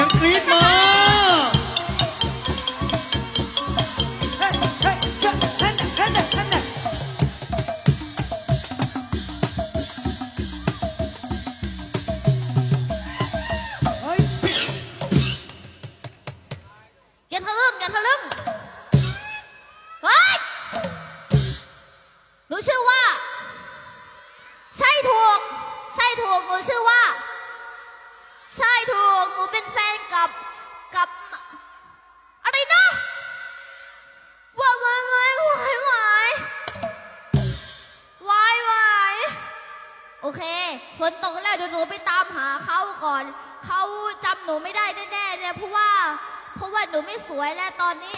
ยงกรี๊ดมาอย่าทะลึ่งอย่าทะลึ่งเฮ้ยหนูชื่อว่า ใช่ถูก ใช่ถูก หนูชื่อว่า เคฝนตกแล้วเดี๋ยวหนูไปตามหาเขาก่อน เขาจำหนูไม่ได้แน่ๆเนี่ยเพราะว่า เพราะว่าหนูไม่สวยแล้วตอนเนี้